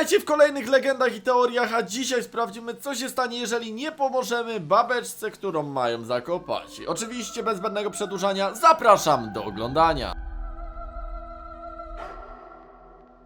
Witajcie w kolejnych legendach i teoriach, a dzisiaj sprawdzimy co się stanie, jeżeli nie pomożemy babeczce, którą mają zakopać. Oczywiście bez zbędnego przedłużania zapraszam do oglądania.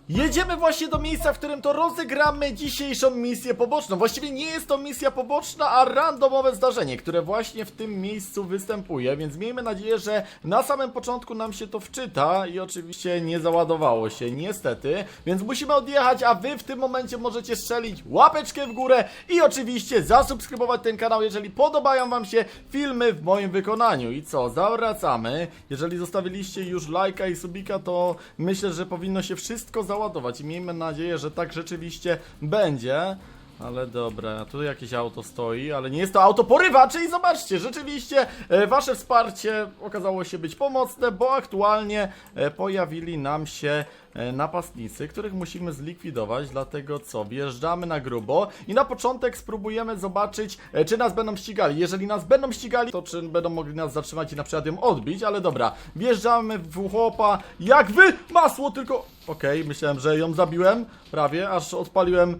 Jedziemy właśnie do miejsca, w którym to rozegramy dzisiejszą misję poboczną. Właściwie nie jest to misja poboczna, a randomowe zdarzenie, które właśnie w tym miejscu występuje, więc miejmy nadzieję, że na samym początku nam się to wczyta i oczywiście nie załadowało się, niestety, więc musimy odjechać, a wy w tym momencie możecie strzelić łapeczkę w górę i oczywiście zasubskrybować ten kanał, jeżeli podobają wam się filmy w moim wykonaniu. I co, zawracamy. Jeżeli zostawiliście już lajka i subika, to myślę, że powinno się wszystko załadować i miejmy nadzieję, że tak rzeczywiście będzie. Ale dobra, tu jakieś auto stoi, ale nie jest to auto porywacze i zobaczcie, rzeczywiście e, wasze wsparcie okazało się być pomocne, bo aktualnie e, pojawili nam się napastnicy, których musimy zlikwidować, dlatego co, wjeżdżamy na grubo i na początek spróbujemy zobaczyć, e, czy nas będą ścigali. Jeżeli nas będą ścigali, to czy będą mogli nas zatrzymać i na przykład ją odbić, ale dobra, wjeżdżamy w chłopa, jak wy, masło, tylko... Okej, myślałem, że ją zabiłem, prawie, aż odpaliłem e,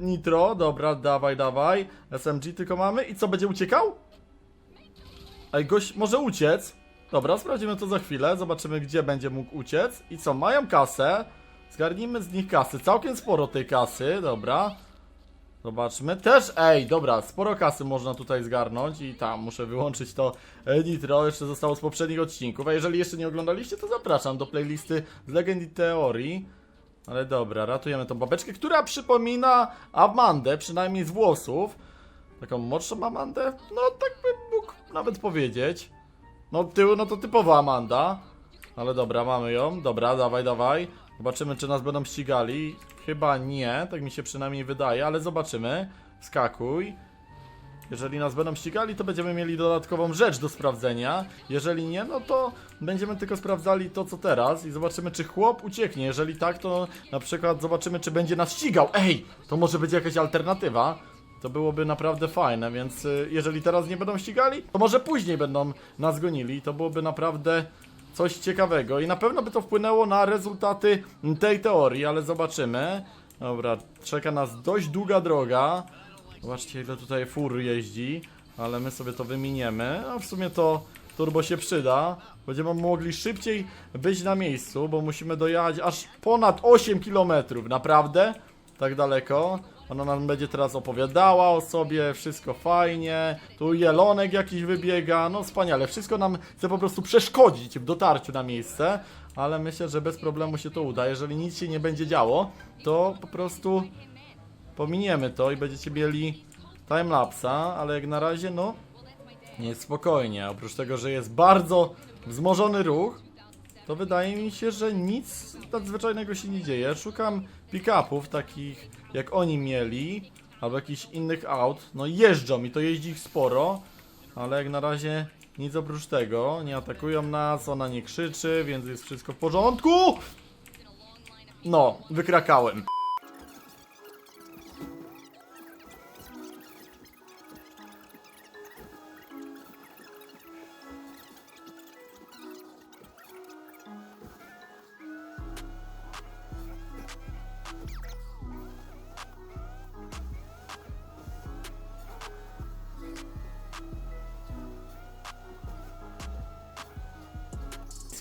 nitro, dobra, dawaj, dawaj, SMG tylko mamy i co, będzie uciekał? Ej, gość może uciec. Dobra, sprawdzimy to za chwilę, zobaczymy gdzie będzie mógł uciec. I co, mają kasę. Zgarnijmy z nich kasy, całkiem sporo tej kasy, dobra. Zobaczmy, też, ej, dobra, sporo kasy można tutaj zgarnąć i tam, muszę wyłączyć to e, nitro, jeszcze zostało z poprzednich odcinków. A jeżeli jeszcze nie oglądaliście, to zapraszam do playlisty z Legend i Teorii. Ale dobra, ratujemy tą babeczkę, która przypomina Amandę, przynajmniej z włosów. Taką młodszą Amandę? No, tak bym mógł nawet powiedzieć. No, tył, no to typowa Amanda. Ale dobra, mamy ją. Dobra, dawaj, dawaj. Zobaczymy, czy nas będą ścigali. Chyba nie, tak mi się przynajmniej wydaje, ale zobaczymy. Skakuj. Jeżeli nas będą ścigali, to będziemy mieli dodatkową rzecz do sprawdzenia. Jeżeli nie, no to będziemy tylko sprawdzali to, co teraz i zobaczymy, czy chłop ucieknie. Jeżeli tak, to na przykład zobaczymy, czy będzie nas ścigał. Ej, to może być jakaś alternatywa. To byłoby naprawdę fajne, więc y, jeżeli teraz nie będą ścigali, to może później będą nas gonili. To byłoby naprawdę coś ciekawego i na pewno by to wpłynęło na rezultaty tej teorii, ale zobaczymy. Dobra, czeka nas dość długa droga. Zobaczcie ile tutaj fur jeździ, ale my sobie to wyminiemy. A w sumie to turbo się przyda. Będziemy mogli szybciej być na miejscu, bo musimy dojechać aż ponad 8 km. Naprawdę? Tak daleko? Ona nam będzie teraz opowiadała o sobie, wszystko fajnie. Tu jelonek jakiś wybiega, no wspaniale. Wszystko nam chce po prostu przeszkodzić w dotarciu na miejsce, ale myślę, że bez problemu się to uda. Jeżeli nic się nie będzie działo, to po prostu pominiemy to i będziecie mieli timelapsa, ale jak na razie, no, jest spokojnie. Oprócz tego, że jest bardzo wzmożony ruch, to wydaje mi się, że nic nadzwyczajnego się nie dzieje. Szukam pick-upów takich, jak oni mieli, albo jakichś innych aut. No jeżdżą i to jeździ ich sporo, ale jak na razie nic oprócz tego. Nie atakują nas, ona nie krzyczy, więc jest wszystko w porządku. No, wykrakałem.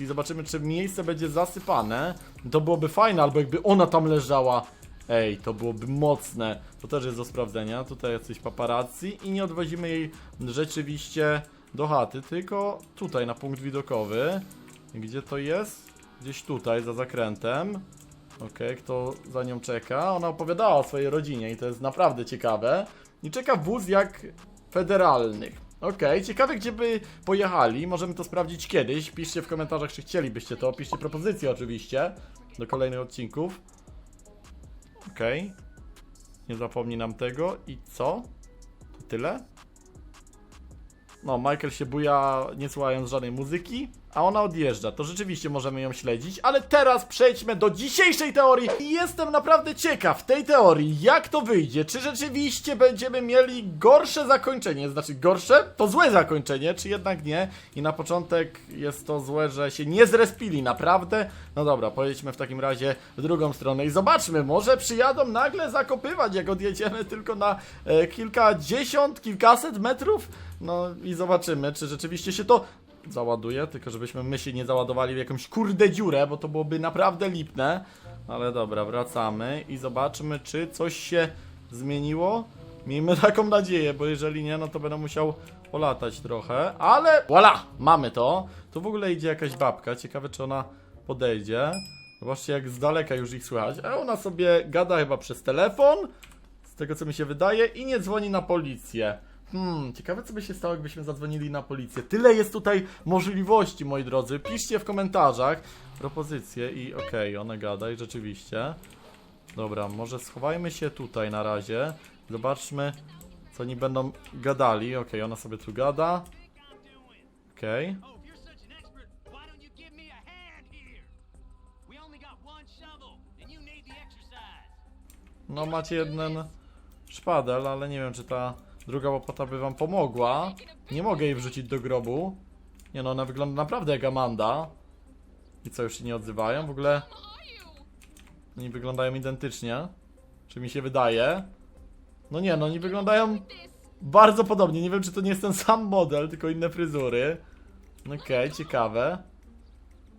I zobaczymy, czy miejsce będzie zasypane. To byłoby fajne, albo jakby ona tam leżała. Ej, to byłoby mocne. To też jest do sprawdzenia. Tutaj jacyś paparazzi i nie odwozimy jej rzeczywiście do chaty, tylko tutaj na punkt widokowy. Gdzie to jest? Gdzieś tutaj, za zakrętem. Okej, kto za nią czeka? Ona opowiadała o swojej rodzinie i to jest naprawdę ciekawe. I czeka wóz jak federalnych. Okej, ciekawe gdzie by pojechali. Możemy to sprawdzić kiedyś. Piszcie w komentarzach, czy chcielibyście to. Piszcie propozycje oczywiście do kolejnych odcinków. Okej. Nie zapomnij nam tego. I co? To tyle? No, Michael się buja nie słuchając żadnej muzyki. A ona odjeżdża. To rzeczywiście możemy ją śledzić, ale teraz przejdźmy do dzisiejszej teorii. I jestem naprawdę ciekaw tej teorii, jak to wyjdzie. Czy rzeczywiście będziemy mieli gorsze zakończenie, znaczy gorsze? To złe zakończenie, czy jednak nie? I na początek jest to złe, że się nie zrespili, naprawdę? No dobra, pojedźmy w takim razie w drugą stronę i zobaczmy, może przyjadą nagle zakopywać, jak odjedziemy tylko na e, kilkadziesiąt, kilkaset metrów? No i zobaczymy, czy rzeczywiście się to załaduje, tylko żebyśmy my się nie załadowali w jakąś kurde dziurę, bo to byłoby naprawdę lipne. Ale dobra, wracamy i zobaczmy, czy coś się zmieniło. Miejmy taką nadzieję, bo jeżeli nie, no to będę musiał polatać trochę, ale voila, mamy to. Tu w ogóle idzie jakaś babka, ciekawe czy ona podejdzie. Zobaczcie jak z daleka już ich słychać, a ona sobie gada chyba przez telefon, z tego co mi się wydaje, i nie dzwoni na policję. Hmm, ciekawe co by się stało, jakbyśmy zadzwonili na policję. Tyle jest tutaj możliwości, moi drodzy. Piszcie w komentarzach propozycje i okej, ona gada i rzeczywiście. Dobra, może schowajmy się tutaj na razie. Zobaczmy, co oni będą gadali. Okej, ona sobie tu gada. Okej. One. No macie jeden szpadel, ale nie wiem, czy ta druga łopata by wam pomogła. Nie mogę jej wrzucić do grobu. Nie no, ona wygląda naprawdę jak Amanda. I co, już się nie odzywają? W ogóle oni wyglądają identycznie. Czy mi się wydaje? No nie, no oni wyglądają bardzo podobnie. Nie wiem, czy to nie jest ten sam model, tylko inne fryzury. Okej, ciekawe.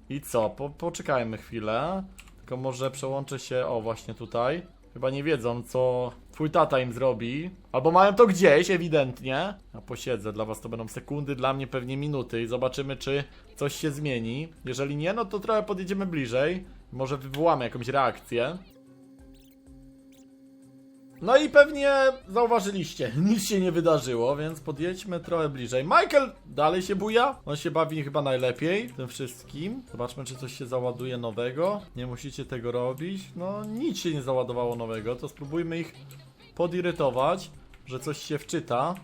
I co? Po, poczekajmy chwilę. Tylko może przełączę się, o właśnie tutaj. Chyba nie wiedzą, co twój tata im zrobi. Albo mają to gdzieś, ewidentnie. Ja posiedzę, dla was to będą sekundy, dla mnie pewnie minuty i zobaczymy, czy coś się zmieni. Jeżeli nie, no to trochę podjedziemy bliżej. Może wywołamy jakąś reakcję. No i pewnie zauważyliście, nic się nie wydarzyło, więc podjedźmy trochę bliżej. Michael dalej się buja, on się bawi chyba najlepiej tym wszystkim. Zobaczmy, czy coś się załaduje nowego. Nie musicie tego robić. No, nic się nie załadowało nowego, to spróbujmy ich podirytować, że coś się wczyta.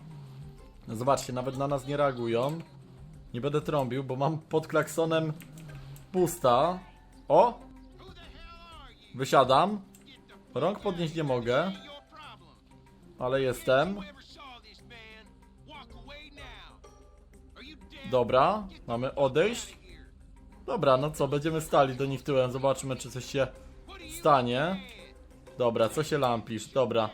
Zobaczcie, nawet na nas nie reagują. Nie będę trąbił, bo mam pod klaksonem pusta. O! Wysiadam. Rąk podnieść nie mogę, ale jestem. Dobra, mamy odejść. Dobra, no co, będziemy stali do nich tyłem, zobaczymy czy coś się stanie. Dobra, co się lampisz? Dobra.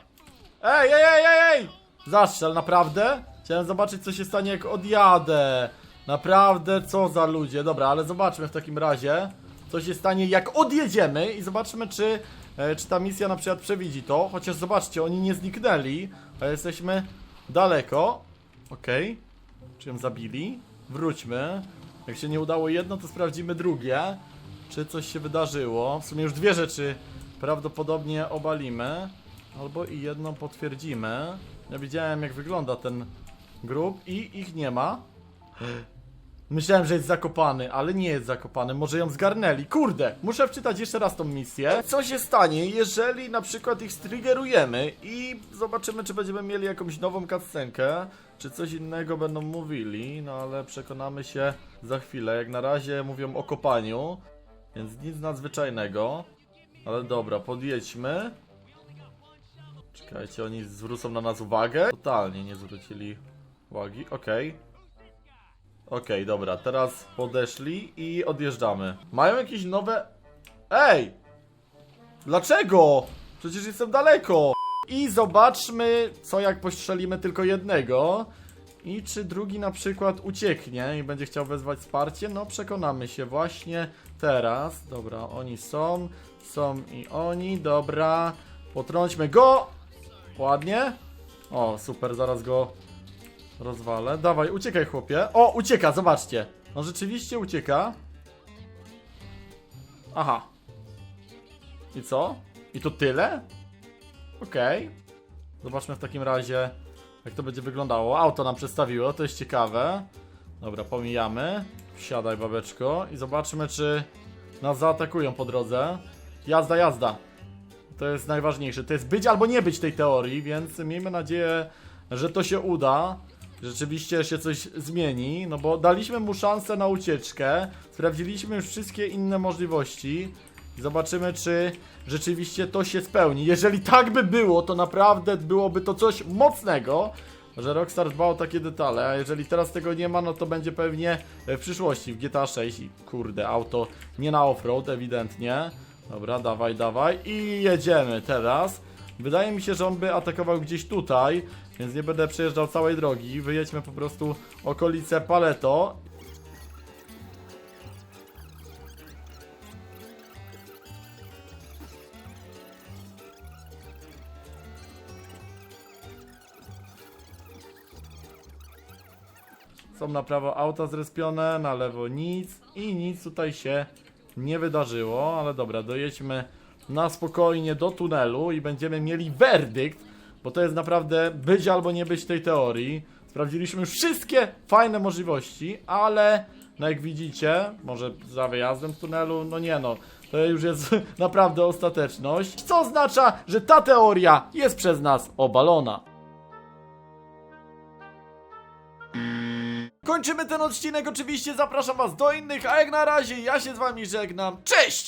Ej, ej, ej, ej, ej! Zastrzel, naprawdę? Chciałem zobaczyć co się stanie jak odjadę. Naprawdę, co za ludzie. Dobra, ale zobaczmy w takim razie, co się stanie jak odjedziemy i zobaczmy czy, e, czy ta misja na przykład przewidzi to. Chociaż zobaczcie, oni nie zniknęli, a jesteśmy daleko. Okej. Czy ją zabili? Wróćmy. Jak się nie udało jedno, to sprawdzimy drugie. Czy coś się wydarzyło? W sumie już dwie rzeczy prawdopodobnie obalimy. Albo i jedną potwierdzimy. Ja widziałem jak wygląda ten grób i ich nie ma. Myślałem, że jest zakopany, ale nie jest zakopany. Może ją zgarnęli. Kurde, muszę wczytać jeszcze raz tą misję. Co się stanie, jeżeli na przykład ich striggerujemy i zobaczymy, czy będziemy mieli jakąś nową cutscenkę, czy coś innego będą mówili, no ale przekonamy się za chwilę. Jak na razie mówią o kopaniu, więc nic nadzwyczajnego. Ale dobra, podjedźmy. Czekajcie, oni zwrócą na nas uwagę? Totalnie nie zwrócili uwagi, okej. Okej, dobra, teraz podeszli i odjeżdżamy. Mają jakieś nowe... Ej! Dlaczego? Przecież jestem daleko! I zobaczmy, co jak postrzelimy tylko jednego. I czy drugi na przykład ucieknie i będzie chciał wezwać wsparcie? No przekonamy się właśnie teraz. Dobra, oni są, są i oni, dobra. Potrąćmy go! Ładnie. O, super, zaraz go rozwalę. Dawaj, uciekaj chłopie. O, ucieka, zobaczcie. No rzeczywiście ucieka. Aha. I co? I to tyle? Okej. Zobaczmy w takim razie, jak to będzie wyglądało. Auto nam przedstawiło, to jest ciekawe. Dobra, pomijamy. Wsiadaj, babeczko. I zobaczmy, czy nas zaatakują po drodze. Jazda, jazda. To jest najważniejsze. To jest być albo nie być tej teorii, więc miejmy nadzieję, że to się uda. rzeczywiście się coś zmieni, no bo daliśmy mu szansę na ucieczkę, sprawdziliśmy już wszystkie inne możliwości. Zobaczymy, czy rzeczywiście to się spełni. Jeżeli tak by było, to naprawdę byłoby to coś mocnego, że Rockstar dba o takie detale, a jeżeli teraz tego nie ma, no to będzie pewnie w przyszłości w GTA 6 i kurde, auto nie na offroad ewidentnie. Dobra, dawaj, dawaj i jedziemy teraz. Wydaje mi się, że on by atakował gdzieś tutaj, więc nie będę przejeżdżał całej drogi. Wyjedźmy po prostu okolice Paleto. Są na prawo auta zrespione, na lewo nic i nic tutaj się nie wydarzyło, ale dobra, dojedźmy na spokojnie do tunelu i będziemy mieli werdykt, bo to jest naprawdę być albo nie być tej teorii. Sprawdziliśmy wszystkie fajne możliwości, ale no jak widzicie, może za wyjazdem z tunelu, no nie no, to już jest naprawdę ostateczność, co oznacza, że ta teoria jest przez nas obalona. Kończymy ten odcinek, oczywiście zapraszam was do innych, a jak na razie ja się z wami żegnam. Cześć!